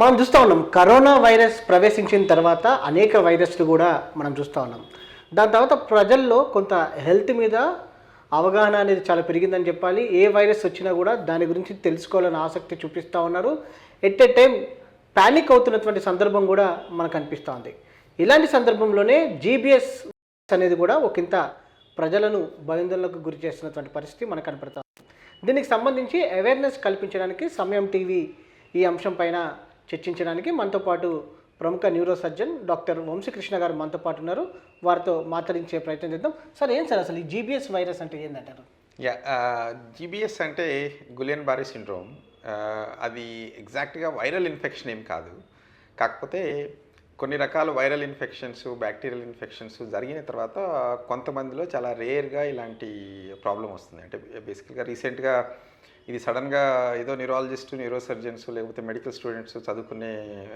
మనం చూస్తూ ఉన్నాం కరోనా వైరస్ ప్రవేశించిన తర్వాత అనేక వైరస్లు కూడా మనం చూస్తూ ఉన్నాం. దాని తర్వాత ప్రజల్లో కొంత హెల్త్ మీద అవగాహన అనేది చాలా పెరిగిందని చెప్పాలి. ఏ వైరస్ వచ్చినా కూడా దాని గురించి తెలుసుకోవాలని ఆసక్తి చూపిస్తూ ఉన్నారు. ఎట్ ఏ టైం ప్యానిక్ అవుతున్నటువంటి సందర్భం కూడా మనకు అనిపిస్తూ ఉంది. ఇలాంటి సందర్భంలోనే జీబీఎస్ అనేది కూడా ఒకంత ప్రజలను భయాందోళనకు గురి చేస్తున్నటువంటి పరిస్థితి మనకు కనపడుతుంది దీనికి సంబంధించి అవేర్నెస్ కల్పించడానికి సమయం టీవీ ఈ అంశం పైన చర్చించడానికి మనతో పాటు ప్రముఖ న్యూరో సర్జన్ డాక్టర్ వంశీకృష్ణ గారు మనతో పాటు ఉన్నారు. వారితో మాట్లాడించే ప్రయత్నం చేద్దాం. సార్ ఏం సార్ అసలు ఈ జీబీఎస్ వైరస్ అంటే ఏంటంటారు యా జీబీఎస్ అంటే గులియన్ బారీ సిండ్రోమ్ అది ఎగ్జాక్ట్గా వైరల్ ఇన్ఫెక్షన్ ఏం కాదు. కాకపోతే కొన్ని రకాల వైరల్ ఇన్ఫెక్షన్స్ బ్యాక్టీరియల్ ఇన్ఫెక్షన్స్ జరిగిన తర్వాత కొంతమందిలో చాలా రేర్గా ఇలాంటి ప్రాబ్లం వస్తుంది. అంటే బేసికల్గా రీసెంట్గా ఇది సడన్గా ఏదో న్యూరాలజిస్ట్ న్యూరో సర్జన్స్ లేకపోతే మెడికల్ స్టూడెంట్స్ చదువుకునే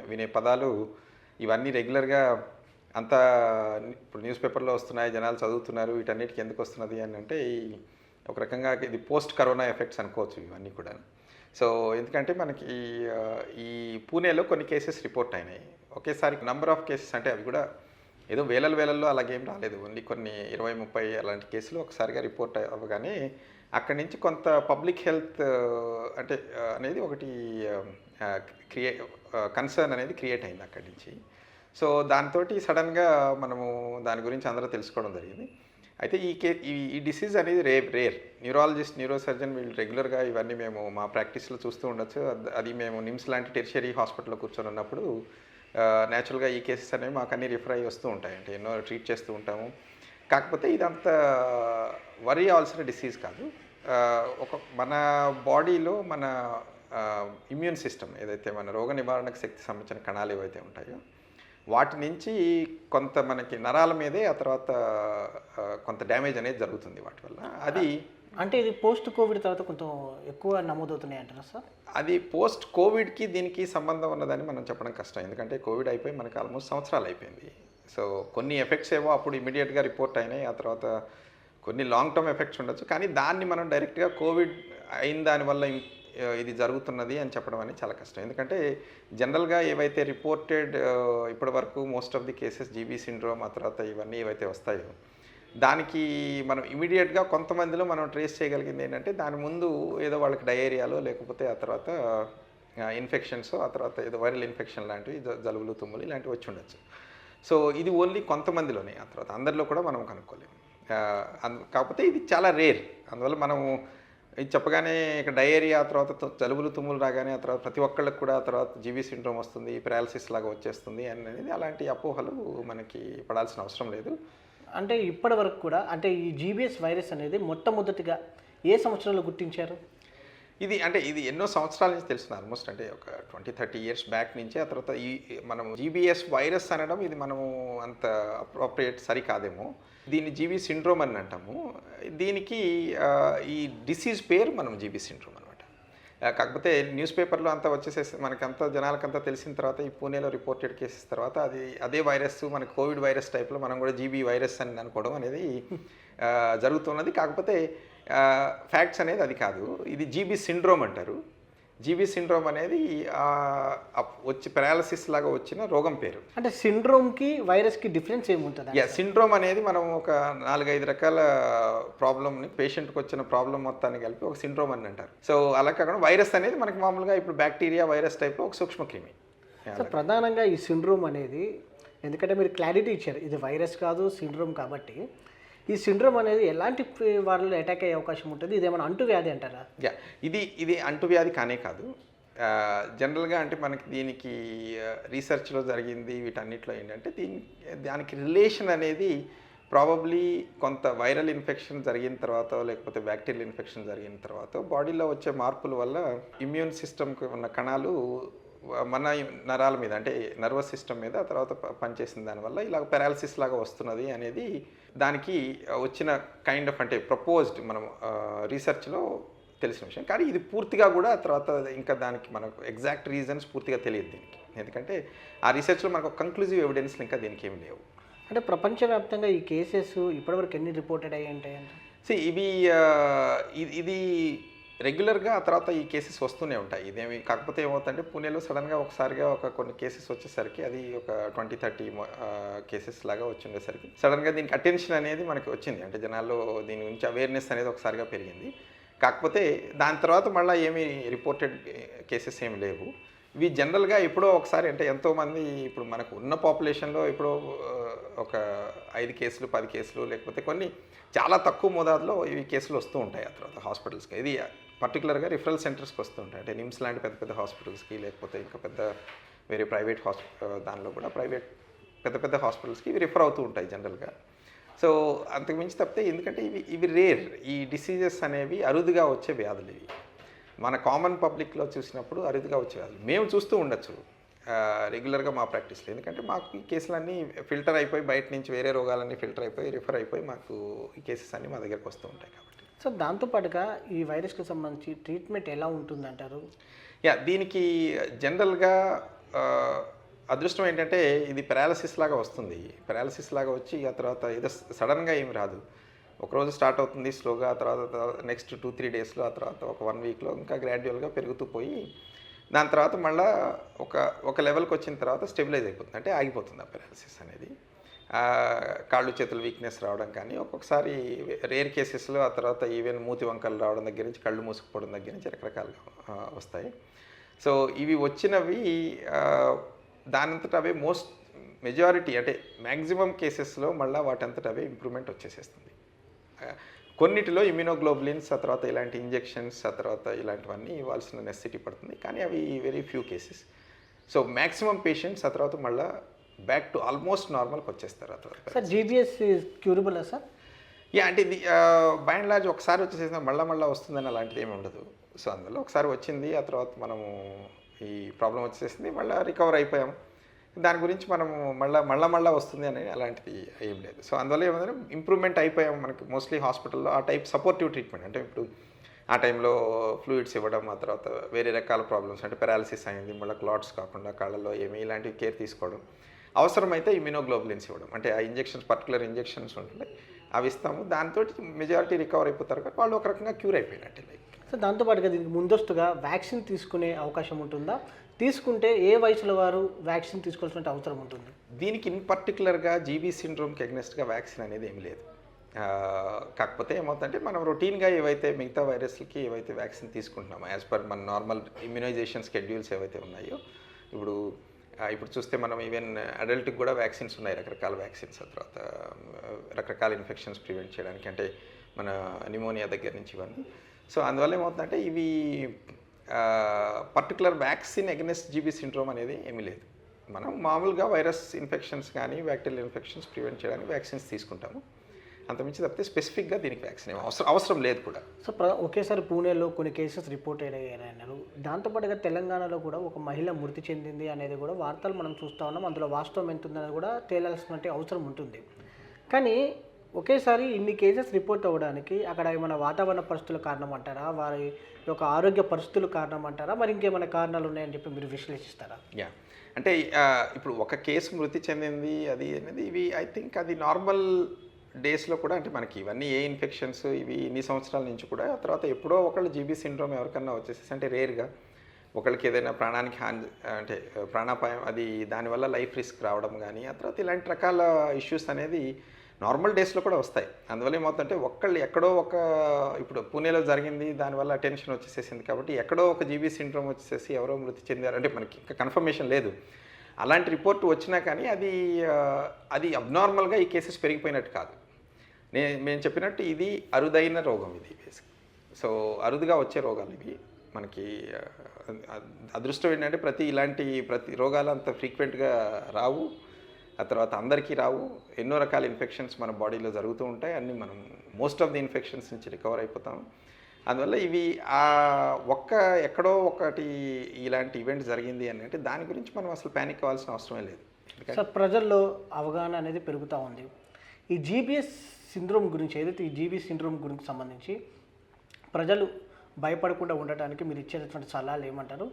వినే పదాలు ఇవన్నీ రెగ్యులర్గా అంతా ఇప్పుడు న్యూస్ పేపర్లో వస్తున్నాయి జనాలు చదువుతున్నారు వీటన్నిటికి ఎందుకు వస్తున్నది అని అంటే ఈ- ఒక రకంగా ఇది పోస్ట్ కరోనా ఎఫెక్ట్స్ అనుకోవచ్చు ఇవన్నీ కూడా సో ఎందుకంటే మనకి ఈ పూణేలో కొన్ని కేసెస్ రిపోర్ట్ అయినాయి. ఒకేసారి నంబర్ ఆఫ్ కేసెస్ అంటే అవి కూడా ఏదో వేలల వేలల్లో అలాగేం రాలేదు. ఓన్లీ కొన్ని ఇరవై ముప్పై అలాంటి కేసులు ఒకసారిగా రిపోర్ట్ అవ్వగానే అక్కడి నుంచి కొంత పబ్లిక్ హెల్త్ అంటే అనేది ఒకటి క్రియే కన్సర్న్ అనేది క్రియేట్ అయింది అక్కడి నుంచి. సో దాంతో సడన్గా మనము దాని గురించి అందరూ తెలుసుకోవడం జరిగింది. అయితే ఈ కే ఈ ఈ డిసీజ్ అనేది రే రేర్. న్యూరాలజిస్ట్ న్యూరోసర్జన్ వీళ్ళు రెగ్యులర్గా ఇవన్నీ మేము మా ప్రాక్టీస్లో చూస్తూ ఉండొచ్చు. అది మేము నిమ్స్ లాంటి టెరిషరీ హాస్పిటల్లో కూర్చొని ఉన్నప్పుడు న్యాచురల్గా ఈ కేసెస్ అనేవి మాకు అన్ని రిఫర్ అయ్యి వస్తూ ఉంటాయి. అంటే ఎన్నో ట్రీట్ చేస్తూ ఉంటాము. కాకపోతే ఇదంత వరి అవ్వాల్సిన డిసీజ్ కాదు. ఒక మన బాడీలో మన ఇమ్యూన్ సిస్టమ్ ఏదైతే మన రోగ నివారణకు శక్తి సంబంధించిన కణాలు ఏవైతే ఉంటాయో వాటి నుంచి కొంత మనకి నరాల మీదే ఆ తర్వాత కొంత డ్యామేజ్ అనేది జరుగుతుంది వాటి వల్ల. అది అంటే ఇది పోస్ట్ కోవిడ్ తర్వాత కొంచెం ఎక్కువ నమోదవుతున్నాయి అంటారా సార్? అది పోస్ట్ కోవిడ్కి దీనికి సంబంధం ఉన్నదని మనం చెప్పడం కష్టం. ఎందుకంటే కోవిడ్ అయిపోయి మనకి ఆల్మోస్ట్ సంవత్సరాలు అయిపోయింది. సో కొన్ని ఎఫెక్ట్స్ ఏవో అప్పుడు ఇమీడియట్గా రిపోర్ట్ అయినాయి. ఆ తర్వాత కొన్ని లాంగ్ టర్మ్ ఎఫెక్ట్స్ ఉండొచ్చు. కానీ దాన్ని మనం డైరెక్ట్గా కోవిడ్ అయిన దానివల్ల ఇది జరుగుతున్నది అని చెప్పడం అనేది చాలా కష్టం. ఎందుకంటే జనరల్గా ఏవైతే రిపోర్టెడ్ ఇప్పటి వరకు most of the cases G B syndrome ఆ తర్వాత ఇవన్నీ ఏవైతే వస్తాయో దానికి మనం ఇమీడియట్గా కొంతమందిలో మనం ట్రేస్ చేయగలిగింది ఏంటంటే దాని ముందు ఏదో వాళ్ళకి డయేరియాలో లేకపోతే ఆ తర్వాత ఇన్ఫెక్షన్స్ ఆ తర్వాత ఏదో వైరల్ ఇన్ఫెక్షన్ లాంటివి జలుబులు తుమ్ములు ఇలాంటివి వచ్చి ఉండొచ్చు. సో ఇది ఓన్లీ కొంతమందిలోనే. ఆ తర్వాత అందరిలో కూడా మనం కనుక్కోలేము. అందు కాకపోతే ఇది చాలా రేర్. అందువల్ల మనము ఇది చెప్పగానే ఇక డయేరియా ఆ తర్వాత జలుబులు తుమ్ములు రాగానే ఆ తర్వాత ప్రతి ఒక్కళ్ళకి కూడా ఆ తర్వాత జీబీ సిండ్రోమ్ వస్తుంది పెరాలసిస్ లాగా వచ్చేస్తుంది అనేది అలాంటి అపోహలు మనకి పడాల్సిన అవసరం లేదు. అంటే ఇప్పటి వరకు కూడా అంటే ఈ జీబీఎస్ వైరస్ అనేది మొట్టమొదటిగా ఏ సంవత్సరంలో గుర్తించారు? ఇది అంటే ఇది ఎన్నో సంవత్సరాల నుంచి తెలిసిన ఆల్మోస్ట్ అంటే ఒక ట్వంటీ థర్టీ ఇయర్స్ బ్యాక్ నుంచి ఆ తర్వాత ఈ మనం జీబీఎస్ వైరస్ అనడం ఇది మనము అంత అప్రోప్రియేట్ సరికాదేమో. దీన్ని జీబీ సిండ్రోమ్ అని అంటాము. దీనికి ఈ డిసీజ్ పేరు మనం జీబీ సిండ్రోమ్ అనమాట కాకపోతే న్యూస్ పేపర్లో అంతా వచ్చేసేసి మనకంతా జనాలకంతా తెలిసిన తర్వాత ఈ పూణేలో రిపోర్టెడ్ కేసెస్ తర్వాత అది అదే వైరస్ మన కోవిడ్ వైరస్ టైప్లో మనం కూడా జీబీ వైరస్ అని అనుకోవడం అనేది జరుగుతున్నది. కాకపోతే ఫ్యాక్ట్స్ అనేది అది కాదు. ఇది జీబీ సిండ్రోమ్ అంటారు. జీబీ సిండ్రోమ్ అనేది వచ్చి పెరాలసిస్ లాగా వచ్చిన రోగం పేరు. అంటే సిండ్రోమ్కి వైరస్కి డిఫరెన్స్ ఏముంటుంది యా సిండ్రోమ్ అనేది మనం ఒక నాలుగైదు రకాల ప్రాబ్లమ్ని పేషెంట్కి వచ్చిన ప్రాబ్లం మొత్తాన్ని కలిపి ఒక సిండ్రోమ్ అని అంటారు. సో అలా కాకుండా వైరస్ అనేది మనకి మామూలుగా ఇప్పుడు బ్యాక్టీరియా వైరస్ టైప్లో ఒక సూక్ష్మక్రిమి సో ప్రధానంగా ఈ సిండ్రోమ్ అనేది ఎందుకంటే మీరు క్లారిటీ ఇచ్చారు ఇది వైరస్ కాదు సిండ్రోమ్ కాబట్టి ఈ సిండ్రోమ్ అనేది ఎలాంటి వాళ్ళు అటాక్ అయ్యే అవకాశం ఉంటుంది? ఇదేమైనా అంటువ్యాధి అంటారా? యా ఇది ఇది అంటువ్యాధి కానే కాదు. జనరల్గా అంటే మనకి దీనికి రీసెర్చ్లో జరిగింది వీటన్నిటిలో ఏంటంటే దీని దానికి రిలేషన్ అనేది ప్రాబబ్లీ కొంత వైరల్ ఇన్ఫెక్షన్ జరిగిన తర్వాత లేకపోతే బ్యాక్టీరియల్ ఇన్ఫెక్షన్ జరిగిన తర్వాత బాడీలో వచ్చే మార్పుల వల్ల ఇమ్యూన్ సిస్టమ్కి ఉన్న కణాలు మన నరాల మీద అంటే నర్వస్ సిస్టమ్ మీద తర్వాత పనిచేసిన దానివల్ల ఇలా పెరాలసిస్ లాగా వస్తున్నది అనేది దానికి వచ్చిన కైండ్ ఆఫ్ అంటే ప్రపోజ్డ్ మనం రీసెర్చ్లో తెలిసిన విషయం. కానీ ఇది పూర్తిగా కూడా తర్వాత ఇంకా దానికి మనకు ఎగ్జాక్ట్ రీజన్స్ పూర్తిగా తెలియదు దీనికి. ఎందుకంటే ఆ రీసెర్చ్లో మనకు కంక్లూజివ్ ఎవిడెన్స్ ఇంకా దీనికి ఏమి లేవు. అంటే ప్రపంచవ్యాప్తంగా ఈ కేసెస్ ఇప్పటివరకు ఎన్ని రిపోర్టెడ్ అయ్యి ఉంటాయి అంటే? సో ఇవి ఇది రెగ్యులర్గా ఆ తర్వాత ఈ కేసెస్ వస్తూనే ఉంటాయి. ఇదేమి కాకపోతే ఏమవుతుందంటే పూణేలో సడన్గా ఒకసారిగా ఒక కొన్ని కేసెస్ వచ్చేసరికి అది ఒక ట్వంటీ థర్టీ కేసెస్ లాగా వచ్చిండేసరికి సడన్గా దీనికి అటెన్షన్ అనేది మనకి వచ్చింది. అంటే జనాల్లో దీని గురించి అవేర్నెస్ అనేది ఒకసారిగా పెరిగింది. కాకపోతే దాని తర్వాత మళ్ళీ ఏమీ రిపోర్టెడ్ కేసెస్ ఏమి లేవు. ఇవి జనరల్గా ఎప్పుడో ఒకసారి అంటే ఎంతోమంది ఇప్పుడు మనకు ఉన్న పాపులేషన్లో ఎప్పుడో ఒక ఐదు కేసులు పది కేసులు లేకపోతే కొన్ని చాలా తక్కువ మోతాదులో ఇవి కేసులు వస్తూ ఉంటాయి ఆ తర్వాత హాస్పిటల్స్కి. ఇది పర్టికులర్గా రిఫరల్ సెంటర్స్కి వస్తూ ఉంటాయి అంటే నిమ్స్ లాంటి పెద్ద పెద్ద హాస్పిటల్స్కి లేకపోతే ఇంకా పెద్ద వేరే ప్రైవేట్ హాస్పిటల్ దానిలో కూడా ప్రైవేట్ పెద్ద పెద్ద హాస్పిటల్స్కి ఇవి రిఫర్ అవుతూ ఉంటాయి జనరల్గా. సో అంతకుమించి తప్పితే ఎందుకంటే ఇవి ఇవి రేర్. ఈ డిసీజెస్ అనేవి అరుదుగా వచ్చే వ్యాధులు ఇవి. మన కామన్ పబ్లిక్లో చూసినప్పుడు అరుదుగా వచ్చే వ్యాధులు. మేము చూస్తూ ఉండొచ్చు రెగ్యులర్గా మా ప్రాక్టీస్లో. ఎందుకంటే మాకు ఈ కేసులన్నీ ఫిల్టర్ అయిపోయి బయట నుంచి వేరే రోగాలన్నీ ఫిల్టర్ అయిపోయి రిఫర్ అయిపోయి మాకు ఈ కేసెస్ అన్నీ మా దగ్గరకు వస్తూ ఉంటాయి కాబట్టి. సో దాంతోపాటుగా ఈ వైరస్కి సంబంధించి ట్రీట్మెంట్ ఎలా ఉంటుందంటారు? యా దీనికి జనరల్గా అదృష్టం ఏంటంటే ఇది పెరాలసిస్ లాగా వస్తుంది. పెరాలసిస్ లాగా వచ్చి ఆ తర్వాత ఏదో సడన్గా ఏమి రాదు. ఒకరోజు స్టార్ట్ అవుతుంది స్లోగా ఆ తర్వాత నెక్స్ట్ టూ త్రీ డేస్లో ఆ తర్వాత ఒక వన్ వీక్లో ఇంకా గ్రాడ్యువల్గా పెరుగుతూ పోయి దాని తర్వాత మళ్ళీ ఒక ఒక లెవెల్కి వచ్చిన తర్వాత స్టెబిలైజ్ అయిపోతుంది. అంటే ఆగిపోతుంది ఆ పెరాలసిస్ అనేది. కాళ్ళు చేతులు వీక్నెస్ రావడం కానీ ఒక్కొక్కసారి రేర్ కేసెస్లో ఆ తర్వాత ఈవెన్ మూతి వంకలు రావడం దగ్గర నుంచి కళ్ళు మూసుకుపోవడం దగ్గర నుంచి రకరకాలుగా వస్తాయి. సో ఇవి వచ్చినవి ఆ, దానంతట అవే మోస్ట్ మెజారిటీ అంటే మ్యాక్సిమం కేసెస్లో మళ్ళీ వాటంతట అవే ఇంప్రూవ్మెంట్ వచ్చేసేస్తుంది. కొన్నిటిలో ఇమ్యూనోగ్లోబులిన్స్ ఆ తర్వాత ఇలాంటి ఇంజెక్షన్స్ ఆ తర్వాత ఇలాంటివన్నీ ఇవ్వాల్సిన నెసిటీ పడుతుంది. కానీ అవి very few cases so maximum patients ఆ తర్వాత మళ్ళీ బ్యాక్ టు ఆల్మోస్ట్ నార్మల్కి వచ్చేస్తారు ఆ తర్వాత sir G B S curable sir? Yeah అంటే ఇది బై అండ్ లార్జ్ ఒకసారి వచ్చేసేసిన మళ్ళా మళ్ళీ వస్తుందని అలాంటిది ఏమి ఉండదు. సో అందులో ఒకసారి వచ్చింది ఆ తర్వాత మనము ఈ ప్రాబ్లం వచ్చేసింది మళ్ళీ రికవర్ అయిపోయాం దాని గురించి మనము మళ్ళీ మళ్ళా మళ్ళీ వస్తుంది అని అలాంటిది ఏం లేదు. సో అందువల్ల ఏమంటే ఇంప్రూవ్మెంట్ అయిపోయాం మనకి మోస్ట్లీ హాస్పిటల్లో ఆ టైప్ సపోర్టివ్ ట్రీట్మెంట్ అంటే ఇప్పుడు ఆ టైంలో ఫ్లూయిడ్స్ ఇవ్వడం ఆ తర్వాత వేరే రకాల ప్రాబ్లమ్స్ అంటే పెరాలసిస్ అయింది మళ్ళీ క్లాట్స్ కాకుండా కాళ్ళలో ఏమి ఇలాంటివి కేర్ తీసుకోవడం. అవసరమైతే ఇమ్యూనోగ్లోబులిన్స్ ఇవ్వడం. అంటే ఆ ఇంజెక్షన్స్ పర్టికులర్ ఇంజెక్షన్స్ ఉంటాయి అవి ఇస్తాము. దాంతో మెజారిటీ రికవర్ అయిపోతారు కాబట్టి వాళ్ళు ఒక రకంగా క్యూర్ అయిపోయినట్టు లైక్. సో దాంతోపాటుగా దీనికి ముందస్తుగా వ్యాక్సిన్ తీసుకునే అవకాశం ఉంటుందా? తీసుకుంటే ఏ వయసులో వారు వ్యాక్సిన్ తీసుకోవాల్సిన అవసరం ఉంటుంది? దీనికి ఇన్ పర్టికులర్గా జీబీ సిండ్రోమ్కి అగ్నెస్ట్గా వ్యాక్సిన్ అనేది ఏమి లేదు. కాకపోతే ఏమవుతుందంటే మనం రొటీన్గా ఏవైతే మిగతా వైరస్లకి ఏవైతే వ్యాక్సిన్ తీసుకుంటున్నామో యాజ్ పర్ మన నార్మల్ ఇమ్యునైజేషన్ స్కెడ్యూల్స్ ఏవైతే ఉన్నాయో ఇప్పుడు ఇప్పుడు చూస్తే మనం ఈవెన్ అడల్ట్కి కూడా వ్యాక్సిన్స్ ఉన్నాయి రకరకాల వ్యాక్సిన్స్ ఆ తర్వాత రకరకాల ఇన్ఫెక్షన్స్ ప్రివెంట్ చేయడానికి అంటే మన నిమోనియా దగ్గర నుంచి ఇవన్నీ. సో అందువల్ల ఏమవుతుందంటే ఇవి particular vaccine against G B syndrome అనేది ఏమీ లేదు. మనం మామూలుగా వైరస్ ఇన్ఫెక్షన్స్ కానీ బ్యాక్టీరియల్ ఇన్ఫెక్షన్స్ ప్రివెంట్ చేయడానికి వ్యాక్సిన్స్ తీసుకుంటాము. అంతమించి తప్పితే స్పెసిఫిక్గా దీనికి వ్యాక్సిన్ అవసరం అవసరం లేదు కూడా. సో ఒకేసారి పూణేలో కొన్ని కేసెస్ రిపోర్ట్ అయ్యాయన్నారు దాంతోపాటుగా తెలంగాణలో కూడా ఒక మహిళ మృతి చెందింది అనేది కూడా వార్తలు మనం చూస్తూ ఉన్నాం. అందులో వాస్తవం ఎంత ఉందనేది కూడా తేలాల్సిన అవసరం ఉంటుంది. కానీ ఒకేసారి ఇన్ని కేసెస్ రిపోర్ట్ అవ్వడానికి అక్కడ ఏమైనా వాతావరణ పరిస్థితుల కారణం అంటారా? వారి యొక్క ఆరోగ్య పరిస్థితులు కారణం అంటారా? మరి ఇంకేమైనా కారణాలు ఉన్నాయని చెప్పి మీరు విశ్లేషిస్తారా? యా. అంటే ఇప్పుడు ఒక కేసు మృతి చెందింది అది అనేది ఇవి ఐ థింక్ అది నార్మల్ డేస్లో కూడా అంటే మనకి ఇవన్నీ ఏ ఇన్ఫెక్షన్స్ ఇవి ఇన్ని సంవత్సరాల నుంచి కూడా ఆ తర్వాత ఎప్పుడో ఒకళ్ళు జీబీ సిండ్రోమ్ ఎవరికన్నా వచ్చేసేసి అంటే రేర్గా ఒకళ్ళకి ఏదైనా ప్రాణానికి హాని అంటే ప్రాణాపాయం అది దానివల్ల లైఫ్ రిస్క్ రావడం కానీ ఆ తర్వాత ఇలాంటి రకాల ఇష్యూస్ అనేది నార్మల్ డేస్లో కూడా వస్తాయి. అందువల్ల ఏమవుతుందంటే ఒక్కళ్ళు ఎక్కడో ఒక ఇప్పుడు పూణేలో జరిగింది దానివల్ల అటెన్షన్ వచ్చేసేసింది కాబట్టి ఎక్కడో ఒక జీబీ సిండ్రోమ్ వచ్చేసేసి ఎవరో మృతి చెందారు. అంటే మనకి ఇంకా కన్ఫర్మేషన్ లేదు. అలాంటి రిపోర్ట్ వచ్చినా కానీ అది అది అబ్నార్మల్గా ఈ కేసెస్ పెరిగిపోయినట్టు కాదు. నే మేము చెప్పినట్టు ఇది అరుదైన రోగం ఇది బేసిక్ సో అరుదుగా వచ్చే రోగాలు ఇవి. మనకి అదృష్టం ఏంటంటే ప్రతి ఇలాంటి ప్రతి రోగాలు అంత ఫ్రీక్వెంట్గా రావు. ఆ తర్వాత అందరికీ రావు. ఎన్నో రకాల ఇన్ఫెక్షన్స్ మన బాడీలో జరుగుతూ ఉంటాయి. అన్నీ మనం మోస్ట్ ఆఫ్ ది ఇన్ఫెక్షన్స్ నుంచి రికవర్ అయిపోతాం. అందువల్ల ఇవి ఆ ఒక్క ఎక్కడో ఒకటి ఇలాంటి ఈవెంట్ జరిగింది అని అంటే దాని గురించి మనం అసలు ప్యానిక్ అవ్వాల్సిన అవసరమే లేదు. సార్ ప్రజల్లో అవగాహన అనేది పెరుగుతూ ఉంది. ఈ జీబీఎస్ సిండ్రోమ్ గురించి ఏదైతే ఈ జీబీ సిండ్రోమ్ గురించి సంబంధించి ప్రజలు భయపడకుండా ఉండటానికి మీరు ఇచ్చేటటువంటి సలహాలు ఏమంటారు?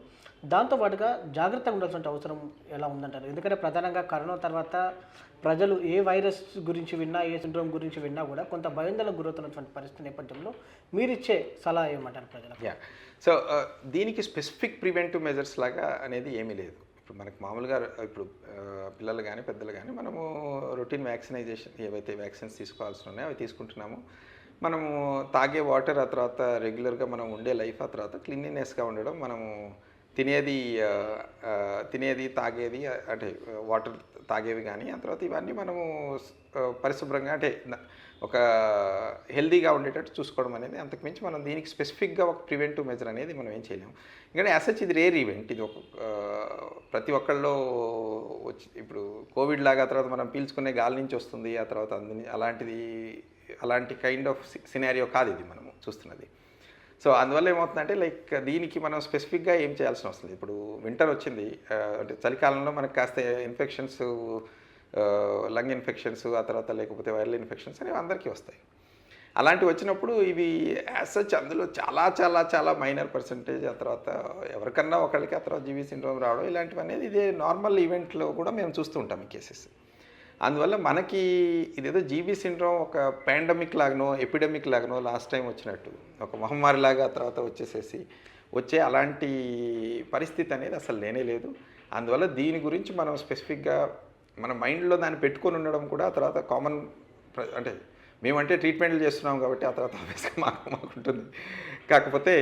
దాంతోపాటుగా జాగ్రత్తగా ఉండాల్సిన అవసరం ఎలా ఉందంటారు? ఎందుకంటే ప్రధానంగా కరోనా తర్వాత ప్రజలు ఏ వైరస్ గురించి విన్నా ఏ సిండ్రోమ్ గురించి విన్నా కూడా కొంత భయాందోళనకు గురవుతున్నటువంటి పరిస్థితి నేపథ్యంలో మీరు ఇచ్చే సలహా ఏమంటారు ప్రజలకు? సో uh, దీనికి స్పెసిఫిక్ ప్రివెంటివ్ మెజర్స్ లాగా అనేది ఏమీ లేదు. ఇప్పుడు మనకు మామూలుగా ఇప్పుడు పిల్లలు కానీ పెద్దలు కానీ మనము రొటీన్ వ్యాక్సినైజేషన్ ఏవైతే వ్యాక్సిన్స్ తీసుకోవాల్సి ఉన్నాయో అవి తీసుకుంటున్నాము. మనము తాగే వాటర్ ఆ తర్వాత రెగ్యులర్గా మనం ఉండే లైఫ్ ఆ తర్వాత క్లీన్లీనెస్గా ఉండడం మనము తినేది తినేది తాగేది అంటే వాటర్ తాగేవి కానీ ఆ తర్వాత ఇవన్నీ మనము పరిశుభ్రంగా అంటే ఒక హెల్దీగా ఉండేటట్టు చూసుకోవడం అనేది అంతకుమించి మనం దీనికి స్పెసిఫిక్గా ఒక ప్రివెంటివ్ మెజర్ అనేది మనం ఏం చేయలేము. ఎందుకంటే అసచ్ ఇది రేర్ ఈవెంట్. ఇది ఒక ప్రతి ఒక్కళ్ళు వచ్చి ఇప్పుడు కోవిడ్ లాగా తర్వాత మనం పీల్చుకునే గాలి నుంచి వస్తుంది ఆ తర్వాత అందుని అలాంటిది అలాంటి కైండ్ ఆఫ్ సినారియో కాదు ఇది మనము చూస్తున్నది. సో అందువల్ల ఏమవుతుందంటే లైక్ దీనికి మనం స్పెసిఫిక్గా ఏం చేయాల్సిన అవసరం ఇప్పుడు వింటర్ వచ్చింది అంటే చలికాలంలో మనకు కాస్త ఇన్ఫెక్షన్స్ లంగ్ ఇన్ఫెక్షన్స్ ఆ తర్వాత లేకపోతే వైరల్ ఇన్ఫెక్షన్స్ అనేవి అందరికీ వస్తాయి. అలాంటివి వచ్చినప్పుడు ఇవి యాజ్ సచ్ అందులో చాలా చాలా చాలా మైనర్ పర్సంటేజ్ ఆ తర్వాత ఎవరికన్నా ఒకళ్ళకి ఆ తర్వాత జీవీ సిండ్రోమ్ రావడం ఇలాంటివి అనేది ఇదే నార్మల్ ఈవెంట్లో కూడా మేము చూస్తూ ఉంటాం ఈ కేసెస్ అందువల్ల మనకి ఇదేదో జీబీ సిండ్రోమ్ ఒక పాండమిక్ లాగానో ఎపిడమిక్ లాగనో లాస్ట్ టైం వచ్చినట్టు ఒక మహమ్మారి లాగా తర్వాత వచ్చేసేసి వచ్చే అలాంటి పరిస్థితి అనేది అసలు లేనే లేదు. అందువల్ల దీని గురించి మనం స్పెసిఫిక్గా మన మైండ్లో దాన్ని పెట్టుకొని ఉండడం కూడా ఆ తర్వాత కామన్ అంటే మేమంటే ట్రీట్మెంట్లు చేస్తున్నాం కాబట్టి ఆ తర్వాత ఆబ్వియస్గా మాకు మాకు ఉంటుంది. కాకపోతే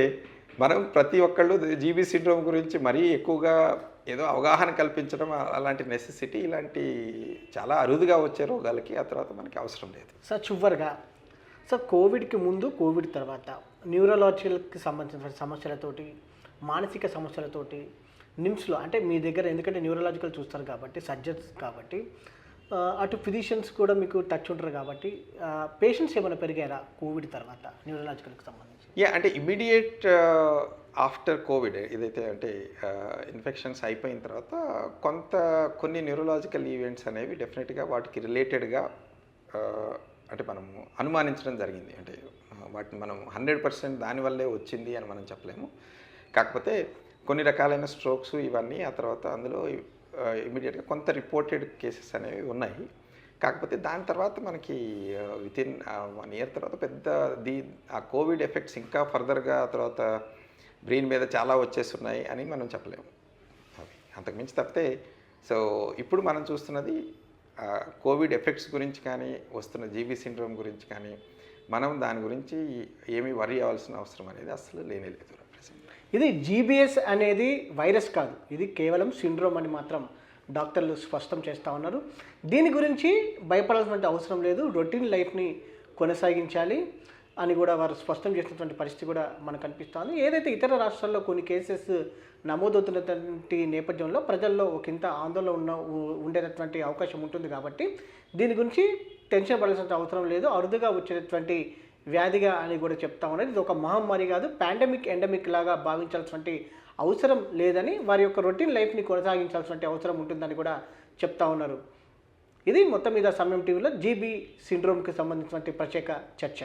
మనం ప్రతి ఒక్కళ్ళు జీబీ సిండ్రోమ్ గురించి మరీ ఎక్కువగా ఏదో అవగాహన కల్పించడం అలాంటి నెసెసిటీ ఇలాంటి చాలా అరుదుగా వచ్చే రోగాలకి ఆ తర్వాత మనకి అవసరం లేదు. సార్ చివరిగా సార్ కోవిడ్కి ముందు కోవిడ్ తర్వాత న్యూరలాజికల్కి సంబంధించిన సమస్యలతోటి మానసిక సమస్యలతోటి నిమ్స్లో అంటే మీ దగ్గర ఎందుకంటే న్యూరలాజికల్ చూస్తారు కాబట్టి సర్జన్స్ కాబట్టి అటు ఫిజిషియన్స్ కూడా మీకు టచ్ ఉంటారు కాబట్టి పేషెంట్స్ ఏమైనా పెరిగారా కోవిడ్ తర్వాత న్యూరలాజికల్కి సంబంధించి? యా అంటే ఇమీడియట్ ఆఫ్టర్ కోవిడ్ ఏదైతే అంటే ఇన్ఫెక్షన్స్ అయిపోయిన తర్వాత కొంత కొన్ని న్యూరలాజికల్ ఈవెంట్స్ అనేవి డెఫినెట్గా వాటికి రిలేటెడ్గా అంటే మనము అనుమానించడం జరిగింది. అంటే వాటిని మనం హండ్రెడ్ పర్సెంట్ దానివల్లే వచ్చింది అని మనం చెప్పలేము. కాకపోతే కొన్ని రకాలైన స్ట్రోక్స్ ఇవన్నీ ఆ తర్వాత అందులో ఇమీడియట్గా కొంత రిపోర్టెడ్ కేసెస్ అనేవి ఉన్నాయి. కాకపోతే దాని తర్వాత మనకి విత్ ఇన్ వన్ ఇయర్ తర్వాత పెద్ద దీ ఆ కోవిడ్ ఎఫెక్ట్స్ ఇంకా ఫర్దర్గా తర్వాత బ్రెయిన్ మీద చాలా వచ్చేస్తున్నాయి అని మనం చెప్పలేము. అవి అంతకుమించి తప్పితే సో ఇప్పుడు మనం చూస్తున్నది కోవిడ్ ఎఫెక్ట్స్ గురించి కానీ వస్తున్న జీబీ సిండ్రోమ్ గురించి కానీ మనం దాని గురించి ఏమీ వరి అవ్వాల్సిన అవసరం అనేది అసలు లేనే లేదు. ఇది జీబీఎస్ అనేది వైరస్ కాదు. ఇది కేవలం సిండ్రోమ్ అని మాత్రం డాక్టర్లు స్పష్టం చేస్తూ ఉన్నారు. దీని గురించి భయపడాల్సిన అవసరం లేదు. రొటీన్ లైఫ్ని కొనసాగించాలి అని కూడా వారు స్పష్టం చేసినటువంటి పరిస్థితి కూడా మనకు కనిపిస్తుంది ఏదైతే ఇతర రాష్ట్రాల్లో కొన్ని కేసెస్ నమోదవుతున్నటువంటి నేపథ్యంలో ప్రజల్లో ఒక ఇంత ఆందోళన ఉన్న ఉండేటటువంటి అవకాశం ఉంటుంది కాబట్టి దీని గురించి టెన్షన్ పడాల్సిన అవసరం లేదు. అరుదుగా వచ్చేటటువంటి వ్యాధిగా అని కూడా చెప్తా ఉన్నారు. ఇది ఒక మహమ్మారి కాదు పాండమిక్ ఎండమిక్ లాగా భావించాల్సినటువంటి అవసరం లేదని వారి యొక్క రొటీన్ లైఫ్ని కొనసాగించాల్సినటువంటి అవసరం ఉంటుందని కూడా చెప్తా ఉన్నారు. ఇది మొత్తం మీద సమయం టీవీలో జీబీ సిండ్రోమ్కి సంబంధించినటువంటి ప్రత్యేక చర్చ.